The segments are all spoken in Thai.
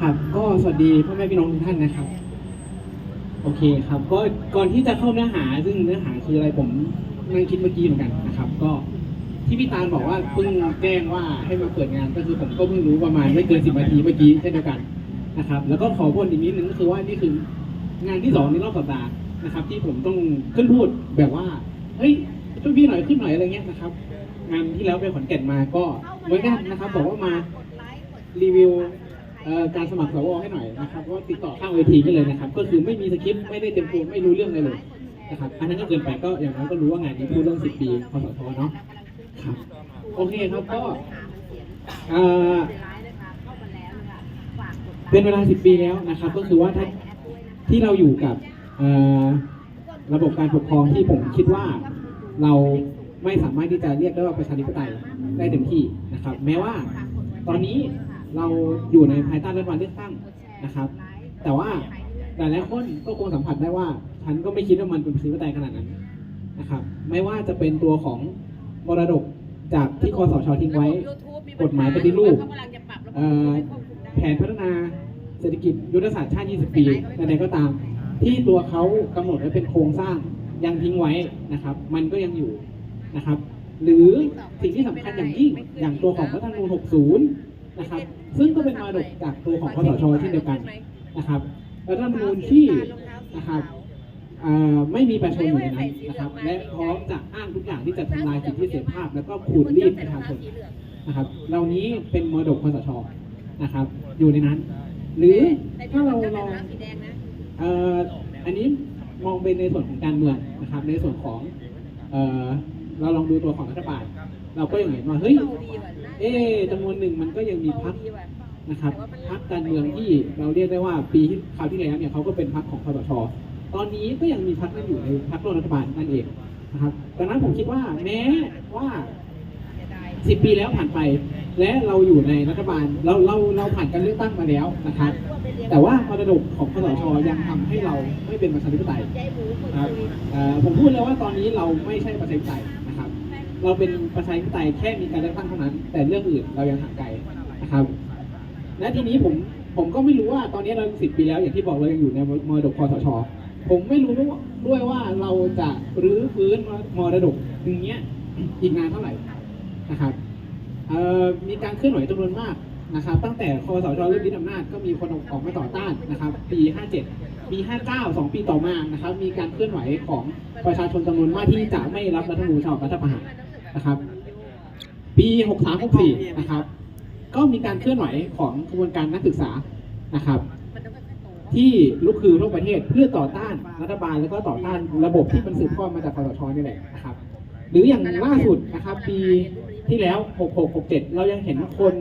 ครับ ก็สวัสดีพ่อแม่พี่น้องทุกท่านนะครับ โอเคครับ ก็ก่อนที่จะเข้าเนื้อหา ซึ่งเนื้อหาคืออะไรผมนั่งคิดเมื่อกี้เหมือนกันนะครับ ก็ที่พี่ตาลบอกว่าเพิ่งแจ้งว่าให้มาเปิดงานก็คือผมก็เพิ่งรู้ประมาณไม่เกินสิบนาทีเมื่อกี้เช่นเดียวกันนะครับ แล้วก็ขอพูดอีกนิดนึงก็คือว่านี่คืองานที่สองในรอบสัปดาห์นะครับ ที่ผมต้องขึ้นพูดแบบว่าเฮ้ยช่วยพี่หน่อยขึ้นหน่อยอะไรเงี้ยนะครับ งานที่แล้วไปขอนแก่นมาก็เหมือนกันนะครับ บอกว่ามารีวิว การสมัครสวให้หน่อยนะครับก็ติดต่อข้างเวทีกันเลยนะครับ ก็คือไม่มีสคริปต์ไม่ได้เต็มตัวไม่รู้เรื่องอะไรเลยนะครับอันนั้นก็เกินไปก็อย่างน้อยก็รู้ว่างานนี้พูดเรื่อง10ปีคสชเนาะครับโอเคครับก็เอ่อเป็นเวลา10ปีแล้วนะครับ ก็คือว่าถ้าที่เราอยู่กับระบบการปกครองที่ผมคิดว่าเราไม่สามารถที่จะเรียกได้ว่าประชาธิปไตยได้เต็มที่นะครับ แม้ว่าตอนนี้ เราอยู่ในภายใต้รัฐบาลเลือกตั้งนะครับ แต่ว่าหลายๆคนก็คงสัมผัสได้ว่าฉันก็ไม่คิดว่ามันเป็นประชาธิปไตยขนาดนั้นนะครับ ไม่ว่าจะเป็นตัวของมรดกจากที่คอสชทิ้งไว้ กฎหมายปฏิรูปเอ่อแผนพัฒนาเศรษฐกิจยุทธศาสตร์ชาติ 20 ปีใดๆก็ตาม ที่ตัวเขากำหนดไว้เป็นโครงสร้างยังทิ้งไว้นะครับ มันก็ยังอยู่นะครับ หรือสิ่งที่สำคัญอย่างยิ่งอย่างตัวของรัฐธรรมนูญ60 นะครับ ซึ่งก็เป็นมรดกจากตัวของคสชเช่นเดียวกันนะครับรัฐธรรมนูญที่นะครับอ่าไม่มีประชาชนอยู่ในนั้นนะครับ และพร้อมจะอ้างทุกอย่างที่จะทำลายสิทธิเสรีภาพ แล้วก็ขูดรีดประชาชนนะครับเหล่านี้เป็นมรดกคสชนะครับ อยู่ในนั้น หรือถ้าเราลองเอ่ออันนี้มองเป็นในส่วนของการเมืองนะครับ ในส่วนของเอ่อเราลองดูตัวของรัฐบาลเราก็ยังเห็นว่าเฮ้ย เอ๊ะจำนวนหนึ่งมันก็ยังมีพักนะครับพักการเมืองที่เราเรียกได้ว่าปีที่คราวที่แล้วเนี่ยเขาก็เป็นพักของคอสชตอนนี้ก็ยังมีพักนั้นอยู่ในพักร่วมรัฐบาลนั่นเองนะครับดังนั้นผมคิดว่าแม้ว่าสิบปีแล้วผ่านไป และเราอยู่ในรัฐบาลเราเราเราผ่านการเลือกตั้งมาแล้วนะครับ แต่ว่ามรดกของคอสชยังทำให้เราไม่เป็นประชาธิปไตยครับผมพูดเลยว่าตอนนี้เราไม่ใช่ประชาธิปไตย เราเป็นประชาธิปไตยแค่มีการเลือกตั้งเท่านั้น แต่เรื่องอื่นเรายังห่างไกลนะครับ และทีนี้ผมผมก็ไม่รู้ว่าตอนนี้เราสิบปีแล้วอย่างที่บอกเรายังอยู่ในมรดกคอสช ผมไม่รู้ด้วยว่าเราจะรื้อฟื้นมรดกอย่างเงี้ยอีกนานเท่าไหร่นะครับมีการเคลื่อนไหวจำนวนมากนะครับ ตั้งแต่คอสชเริ่มยึดอำนาจก็มีคนออกมาต่อต้านนะครับ ปี 57 ปี 59 2 ปีต่อมานะครับ มีการเคลื่อนไหวของประชาชนจำนวนมากที่จะไม่รับรัฐธรรมนูญฉบับรัฐประหาร นะครับ ปี63 64นะครับ ก็มีการเคลื่อนไหวของกระบวนการนักศึกษานะครับ ที่ลุกคือทั่วประเทศเพื่อต่อต้านรัฐบาลแล้วก็ต่อต้านระบบที่มันสืบทอดมาจากคอสชนี่แหละนะครับ หรืออย่างล่าสุดนะครับ ปีที่แล้ว 66 67 เรายังเห็นคน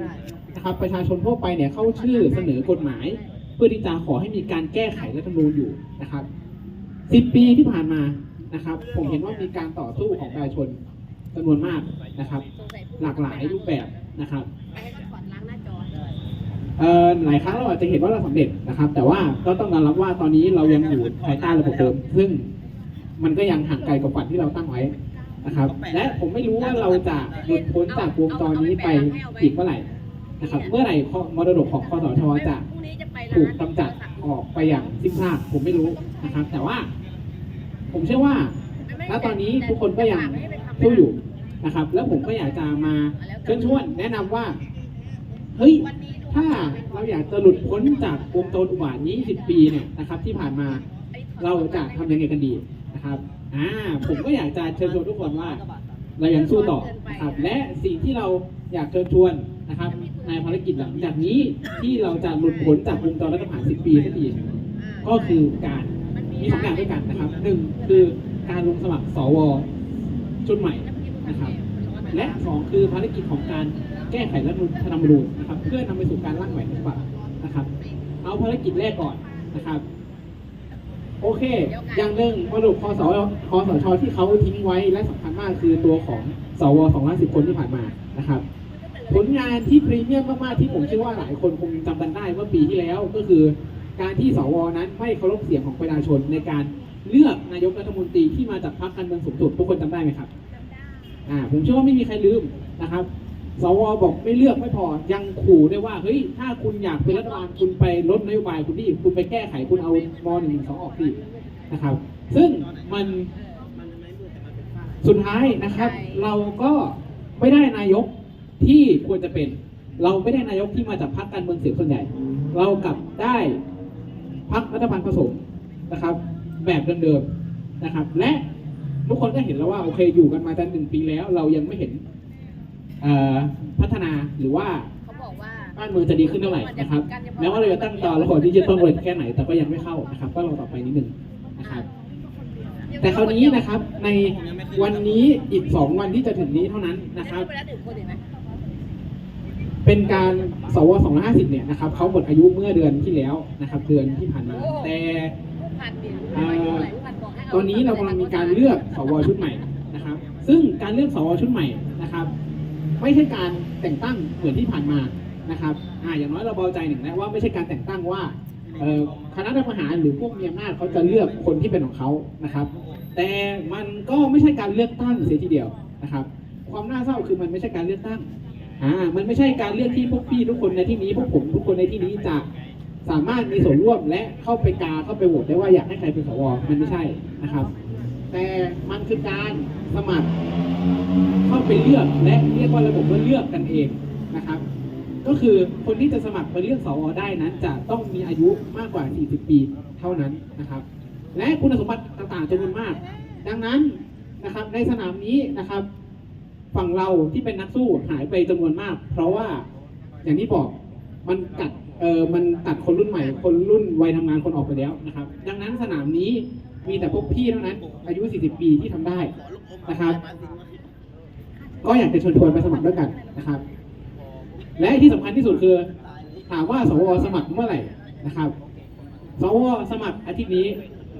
นะครับ ประชาชนทั่วไปเนี่ยเข้าชื่อเสนอกฎหมาย เพื่อที่จะขอให้มีการแก้ไขรัฐธรรมนูญอยู่นะครับ 10 ปีที่ผ่านมานะครับ ผมเห็นว่ามีการต่อสู้ของประชาชน จำนวนมากนะครับ หลากหลายรูปแบบนะครับเอ่อหลายครั้งเราอาจจะเห็นว่าเราสำเร็จนะครับ แต่ว่าก็ต้องยอมรับว่าตอนนี้เรายังอยู่ภายใต้ระบบเดิมซึ่งมันก็ยังห่างไกลกับฝันที่เราตั้งไว้นะครับ และผมไม่รู้ว่าเราจะหลุดพ้นจากวงจรนี้ไปอีกเมื่อไหร่นะครับ เมื่อไหร่ข้อมรดกของคอสชจะถูกกำจัดออกไปอย่างสิ้นซากผมไม่รู้นะครับ แต่ว่า ผมเชื่อว่า ณตอนนี้ทุกคนก็ยังสู้อยู่ นะครับ แล้วผมก็อยากจะมาเชิญชวนแนะนำว่า เฮ้ย ถ้าเราอยากจะหลุดพ้นจากวงจรอุบาทนี้10 ปีเนี่ยนะครับ ที่ผ่านมาเราจะทำยังไงกันดีนะครับอ่าผมก็อยากจะเชิญชวนทุกคนว่า เรายังสู้ต่อนะครับ และสิ่งที่เราอยากเชิญชวนนะครับ ในภารกิจหลังจากนี้ที่เราจะหลุดพ้นจากวงจรรัฐประหาร10 ปีสักทีก็คือการมีสองอย่างด้วยกันนะครับหนึ่งคือการลงสมัครสวชุดใหม่ นะครับ และสองคือภารกิจของการแก้ไขรัฐธรรมนูญนะครับ เพื่อนำไปสู่การร่างใหม่ฉบับนะครับ เอาภารกิจแรกก่อนนะครับ โอเค อย่างหนึ่งมรดกคอสคอสชที่เขาทิ้งไว้และสำคัญมากคือตัวของสว210คนที่ผ่านมานะครับผลงานที่พรีเมียมมากๆที่ผมเชื่อว่าหลายคนคงจำกันได้เมื่อปีที่แล้วก็คือ การที่สวนั้นไม่เคารพเสียงของประชาชนในการเลือกนายกรัฐมนตรีที่มาจากพรรคการเมืองสูงสุดทุกคนจำได้ไหมครับ อ่าผมเชื่อว่าไม่มีใครลืมนะครับสวบอกไม่เลือกไม่พอยังขู่ด้วยว่าเฮ้ยถ้าคุณอยากเป็นรัฐบาลคุณไปลดนโยบายคุณดิคุณไปแก้ไขคุณเอามหนึ่งสองออกสินะครับ ซึ่งมันสุดท้ายนะครับ เราก็ไม่ได้นายกที่ควรจะเป็น เราไม่ได้นายกที่มาจากพรรคการเมืองเสียงส่วนใหญ่ เรากลับได้พรรครัฐบาลผสมนะครับ แบบเดิมๆนะครับ และ ทุกคนก็เห็นแล้วว่าโอเคอยู่กันมาจะหนึ่งปีแล้ว เรายังไม่เห็นเอ่อพัฒนาหรือว่าเขาบอกว่า บ้านเมืองจะดีขึ้นเท่าไหร่นะครับแม้ว่าเราจะตั้งตาระบบดิจิตอลเลยแค่ไหน แต่ก็ยังไม่เข้านะครับ ก็รอต่อไปนิดนึงนะครับ แต่คราวนี้นะครับในวันนี้อีกสองวันที่จะถึงนี้เท่านั้นนะครับเวลาดื่มคนเห็นไหมเป็นการสว250เนี่ยนะครับเขาหมดอายุเมื่อเดือนที่แล้วนะครับ เดือนที่ผ่านมาแต่ พัวเอ่อพันบอกให้เาตอนนี้เรากำลังมีการเลือกสวชุดใหม่นะครับ ซึ่งการเลือกสวชุดใหม่นะครับ ไม่ใช่การแต่งตั้งเหมือนที่ผ่านมานะครับอ่าอย่างน้อยเราเบาใจหนึ่งนะว่าไม่ใช่การแต่งตั้งว่าคณะรัฐประหารหรือพวกมีอำนาจเขาจะเลือกคนที่เป็นของเขานะครับ แต่มันก็ไม่ใช่การเลือกตั้งเสียทีเดียวนะครับ ความน่าเศร้าคือมันไม่ใช่การเลือกตั้งอ่ามันไม่ใช่การเลือกที่พวกพี่ทุกคนในที่นี้พวกผมทุกคนในที่นี้จะสามารถมีส่วนร่วมและเข้าไปกาเข้าไปโหวตได้ว่าอยากให้ใครเป็นสวมันไม่ใช่ นะครับ แต่มันคือการสมัครเข้าไปเลือกและเรียกว่าระบบว่าเลือกกันเองนะครับ ก็คือคนที่จะสมัครไปเลือกสวได้นั้น จะต้องมีอายุมากกว่า 40 ปีเท่านั้นนะครับ และคุณสมบัติต่างๆจำนวนมาก ดังนั้นนะครับในสนามนี้นะครับ ฝั่งเราที่เป็นนักสู้หายไปจำนวนมาก เพราะว่าอย่างที่บอกมันกัดเออมันตัดคนรุ่นใหม่ คนรุ่นวัยทำงานคนออกไปแล้วนะครับ ดังนั้นสนามนี้ มีแต่พวกพี่เท่านั้น อายุ 40 ปีที่ทำได้นะครับ ก็อยากจะชวนชวนไปสมัครด้วยกันนะครับ และที่สำคัญที่สุดคือถามว่าสวสมัครเมื่อไหร่นะครับ สวสมัครอาทิตย์นี้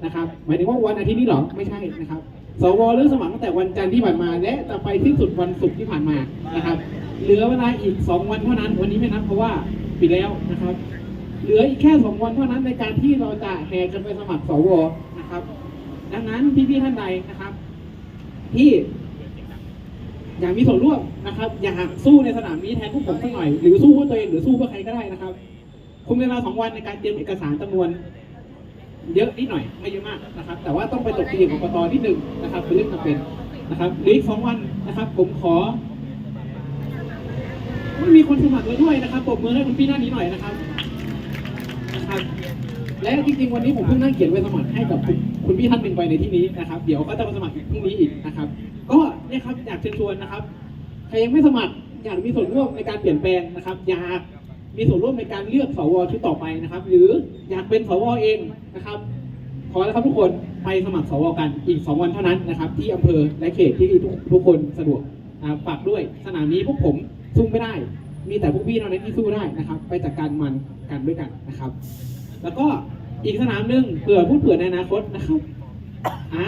นะครับ หมายถึงว่าวันอาทิตย์นี้หรอไม่ใช่นะครับ สวเริ่มสมัครตั้งแต่วันจันทร์ที่ผ่านมา และจะไปที่สุดวันศุกร์ที่ผ่านมานะครับเหลือเวลาอีก 2 วันเท่านั้น วันนี้ไม่นับเพราะว่าปิดแล้วนะครับ เหลืออีกแค่ 2 วันเท่านั้นในการที่เราจะแห่กันไปสมัครสว นะครับ ดังนั้นพี่ๆท่านใดนะครับ ที่อยากมีส่วนร่วมนะครับ อยากสู้ในสนามนี้แทนพวกผมสักหน่อย หรือสู้เพื่อตัวเองหรือสู้เพื่อใครก็ได้นะครับ คุณมีเวลาสองวันในการเตรียมเอกสารจำนวน เยอะนิดหน่อยไม่เยอะมากนะครับ แต่ว่าต้องไปตกที่ของกตที่หนึ่งนะครับเป็นเรื่องจำเป็นนะครับเหรืออีกสองวันนะครับ ผมขอไม่มีคนสมัครเลยด้วยนะครับปรบมือให้คุณพี่หน้านี้หน่อยนะครับนะครับ และจริงๆวันนี้ผมเพิ่งนั่งเขียนใบสมัครให้กับคุณคุณพี่ท่านหนึ่งไปในที่นี้นะครับ เดี๋ยวก็จะมาสมัครอีกพรุ่งนี้อีกนะครับ ก็เนี่ยครับอยากเชิญชวนนะครับใครยังไม่สมัครอยากมีส่วนร่วมในการเปลี่ยนแปลงนะครับ อยากมีส่วนร่วมในการเลือกสวชุดต่อไปนะครับ หรืออยากเป็นสวเองนะครับ ขอแล้วครับทุกคนไปสมัครสวกันอีก 2 วันเท่านั้นนะครับ ที่อำเภอและเขตที่ทุกทุกคนสะดวกฝากด้วยสนามนี้พวกผมสู้ไม่ได้ มีแต่พวกพี่เท่านั้นที่สู้ได้นะครับ ไปจัดการมันกันด้วยกันนะครับ แล้วก็อีกสนามหนึ่งเผื่อพูดเผื่อในอนาคตนะครับอ่า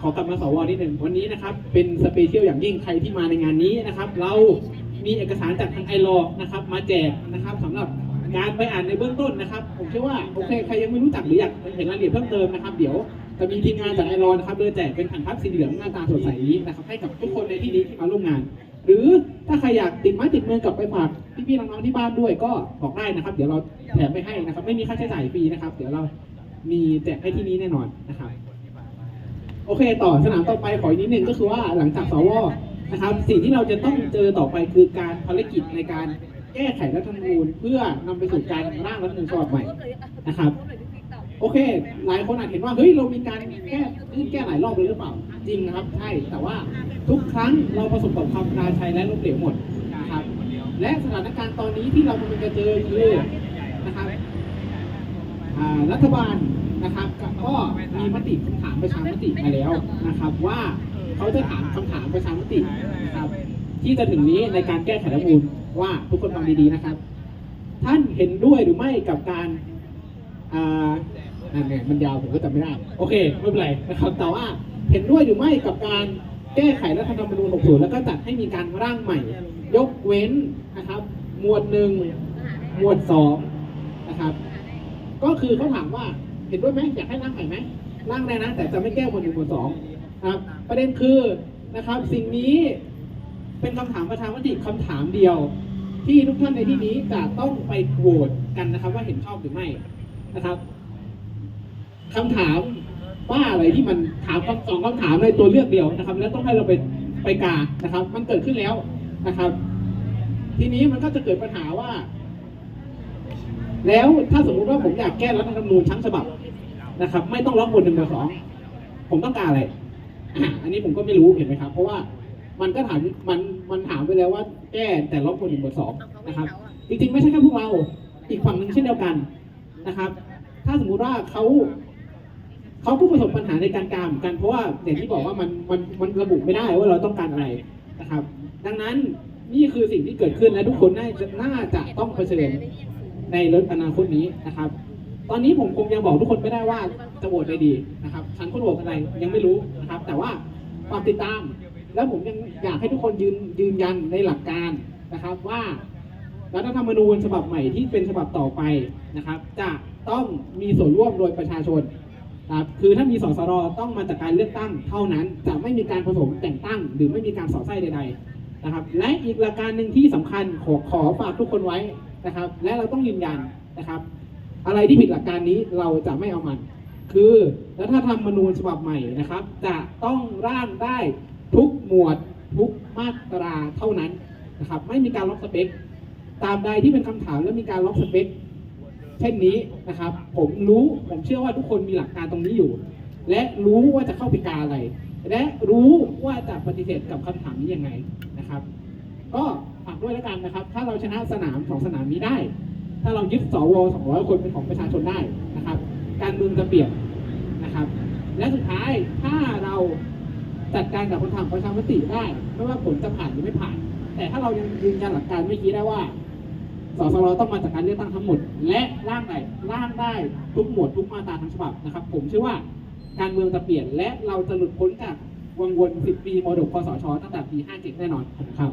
ขอกลับมาสวนิดหนึ่งวันนี้นะครับ เป็นสเปเชียลอย่างยิ่งใครที่มาในงานนี้นะครับ เรามีเอกสารจากทางไอรอนะครับ มาแจกนะครับสำหรับการไปอ่านในเบื้องต้นนะครับ ผมเชื่อว่าโอเคใครยังไม่รู้จักหรืออยากเห็นรายละเอียดเพิ่มเติมนะครับ เดี๋ยวจะมีทีมงานจากไอรอนะครับเดินแจกเป็นแผ่นพับสีเหลืองหน้าตาสดใสนี้นะครับให้กับทุกคนในที่นี้ที่มาร่วมงาน หรือถ้าใครอยากติดไม้ติดมือกลับไปฝากพี่ๆน้องๆที่บ้านด้วยก็บอกได้นะครับ เดี๋ยวเรา แถมไปให้นะครับ ไม่มีค่าใช้จ่ายฟรีนะครับ เดี๋ยวเรามีแจกให้ที่นี้แน่นอนนะครับ โอเค ต่อสนามต่อไปขออีกนิดนึงก็คือว่าหลังจากสวนะครับ สิ่งที่เราจะต้องเจอต่อไปคือการภารกิจในการแก้ไขรัฐธรรมนูญเพื่อนำไปสู่การร่างรัฐธรรมนูญฉบับใหม่นะครับ โอเค หลายคนอาจเห็นว่าเฮ้ยเรามีการแก้ยื่นแก้หลายรอบเลยหรือเปล่า จริงนะครับใช่แต่ว่าทุกครั้งเราประสบกับความราชัยและล้มเหลวหมดนะครับและสถานการณ์ตอนนี้ที่เรากำลังจะเจอคือ นะครับอ่ารัฐบาลนะครับก็มีมติคำถามประชามติมาแล้วนะครับว่าเขาจะถามคำถามประชามตินะครับ ที่จะถึงนี้ในการแก้ไขรัฐธรรมนูญว่าทุกคนฟังดีๆนะครับ ท่านเห็นด้วยหรือไม่กับการอ่าอันเนี่มันยาวผมก็จำไม่ได้โอเคไม่เป็นไรนะครับแต่ว่าเห็นด้วยหรือไม่กับการแก้ไขรัฐธรรมนูญ 60 แล้วก็จัดให้มีการร่างใหม่ ยกเว้นนะครับ หมวดหนึ่งหมวดสอง นะครับ ก็คือเขาถามว่าเห็นด้วยไหมอยากให้ร่างใหม่ไหมร่างได้นะ แต่จะไม่แก้หมวดหนึ่งหมวดสองครับ ประเด็นคือนะครับ สิ่งนี้เป็นคำถามประชามติคำถามเดียว ที่ทุกท่านในที่นี้จะต้องไปโหวตกันนะครับ ว่าเห็นชอบหรือไม่นะครับคำถามว่าอะไรที่มันถามสองคำถามในตัวเลือกเดียวนะครับ แล้วต้องให้เราไปไปกานะครับ มันเกิดขึ้นแล้วนะครับ ทีนี้มันก็จะเกิดปัญหาว่า แล้วถ้าสมมุติว่าผมอยากแก้รัฐธรรมนูญทั้งฉบับนะครับ ไม่ต้องล็อกบนหนึ่งสองผมต้องการอะไรอันนี้ผมก็ไม่รู้เห็นไหมครับ เพราะว่ามันก็ถามมันมันถามไปแล้วว่าแก้แต่ล็อกบนหนึ่งบนสองนะครับ จริงๆ ไม่ใช่แค่พวกเรา อีกฝั่งหนึ่งเช่นเดียวกันนะครับ ถ้าสมมุติว่าเขาเขาก็ประสบปัญหาในการกามกันเพราะว่าอย่างที่บอกว่ามันมันมันระบุไม่ได้ว่าเราต้องการอะไรนะครับ ดังนั้นนี่คือสิ่งที่เกิดขึ้นและทุกคนน่าจะน่าจะต้องเผชิญ ในรถอนาคตนี้นะครับ ตอนนี้ผมคงยังบอกทุกคนไม่ได้ว่าจะโหวตใดดีนะครับฉันคนโหวตอะไรยังไม่รู้นะครับ แต่ว่าฝากติดตาม แล้วผมยังอยากให้ทุกคนยืนยืนยันในหลักการนะครับว่ารัฐธรรมนูญฉบับใหม่ที่เป็นฉบับต่อไปนะครับ จะต้องมีส่วนร่วมโดยประชาชนนะครับคือถ้ามีสสรต้องมาจากการเลือกตั้งเท่านั้น จะไม่มีการผสมแต่งตั้ง หรือไม่มีการสอดไส้ใด ๆ นะครับ และอีกหลักการหนึ่งที่สำคัญขอขอฝากทุกคนไว้ นะครับ และเราต้องยืนยันนะครับ อะไรที่ผิดหลักการนี้เราจะไม่เอามัน คือรัฐธรรมนูญฉบับใหม่นะครับ จะต้องร่างได้ทุกหมวดทุกมาตราเท่านั้นนะครับ ไม่มีการล็อกสเปคตามใดที่เป็นคำถามและมีการล็อกสเปคเช่นนี้นะครับ ผมรู้ผมเชื่อว่าทุกคนมีหลักการตรงนี้อยู่ และรู้ว่าจะเข้าไปกาอะไร และรู้ว่าจะปฏิเสธกับคำถามนี้ยังไงนะครับ ก็ฝากด้วยแล้วกันนะครับ ถ้าเราชนะสนามสองสนามนี้ได้ ถ้าเรายึดสว200 คนเป็นของประชาชนได้นะครับ การเมืองจะเปลี่ยนนะครับ และสุดท้ายถ้าเราจัดการกับคำถามประชามติได้ไม่ว่าผลจะผ่านหรือไม่ผ่าน แต่ถ้าเรายังยืนยันหลักการเมื่อกี้ได้ว่าสสรต้องมาจากการเลือกตั้งทั้งหมด และร่างใดร่างได้ทุกหมวดทุกมาตราทั้งฉบับนะครับ ผมเชื่อว่าการเมืองจะเปลี่ยนและเราจะหลุดพ้นจากวังวน 10 ปีมรดกคสชตั้งแต่ปี 57 แน่นอนครับ